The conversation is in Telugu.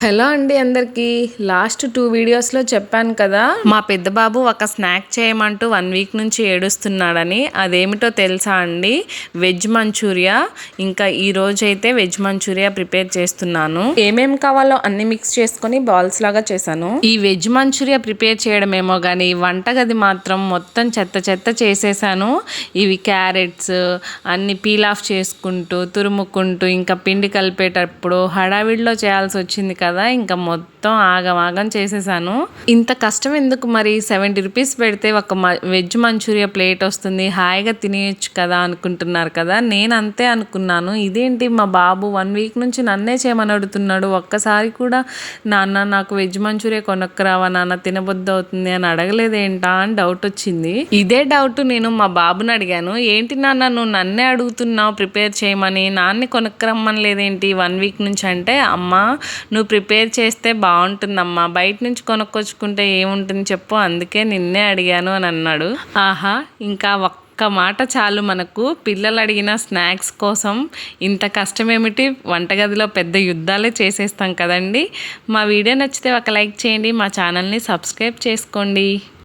హలో అండి అందరికీ. లాస్ట్ టూ వీడియోస్లో చెప్పాను కదా. మా పెద్ద బాబు ఒక స్నాక్ చేయమంటూ వన్ వీక్ నుంచి ఏడుస్తున్నాడని. అదేమిటో తెలుసా అండి? Veg Manchuria. ఇంకా ఈ రోజు అయితే వెజ్ మంచూరియా ప్రిపేర్ చేస్తున్నాను. ఏమేం కావాలో అన్ని మిక్స్ చేసుకొని బాల్స్ లాగా చేశాను. ఈ వెజ్ మంచూరియా ప్రిపేర్ చేయడమేమో కానీ వంటగది మాత్రం మొత్తం చెత్త చెత్త చేసేసాను. ఇవి క్యారెట్స్ అన్ని పీల్ ఆఫ్ చేసుకుంటూ తురుముకుంటూ ఇంకా పిండి కలిపేటప్పుడు హడావిడిలో చేయాల్సి వచ్చింది కదా కదా ఇంకా మొత్తం ఆగమాగం చేసేసాను. ఇంత కష్టం ఎందుకు మరి? సెవెంటీ రూపీస్ పెడితే ఒక వెజ్ మంచూరియా ప్లేట్ వస్తుంది హాయిగా తినేయచ్చు కదా అనుకుంటున్నారు కదా? నేను అంతే అనుకున్నాను. ఇదేంటి మా బాబు వన్ వీక్ నుంచి నన్నే చేయమని అడుగుతున్నాడు. ఒక్కసారి కూడా నాన్న నాకు వెజ్ మంచూరియా కొనక్కరావా నాన్న తినబుద్ధి అవుతుంది అని అడగలేదేంటా అని డౌట్ వచ్చింది. ఇదే డౌట్ నేను మా బాబుని అడిగాను. ఏంటి నాన్న నువ్వు నన్నే అడుగుతున్నావు ప్రిపేర్ చేయమని నాన్నే కొనక్కరమ్మని లేదేంటి వన్ వీక్ నుంచి అంటే? అమ్మ నువ్వు ప్రిపేర్ చేస్తే బాగుంటుందమ్మా. బయట నుంచి కొనుక్కొచ్చుకుంటే ఏముంటుంది చెప్పు అందుకే నిన్నే అడిగాను అని అన్నాడు. ఆహా ఇంకా ఒక్క మాట చాలు మనకు. పిల్లలు అడిగిన స్నాక్స్ కోసం ఇంత కష్టమేమిటి? వంటగదిలో పెద్ద యుద్ధాలే చేసేస్తాం కదండి. మా వీడియో నచ్చితే ఒక లైక్ చేయండి మా ఛానల్ని సబ్స్క్రైబ్ చేసుకోండి.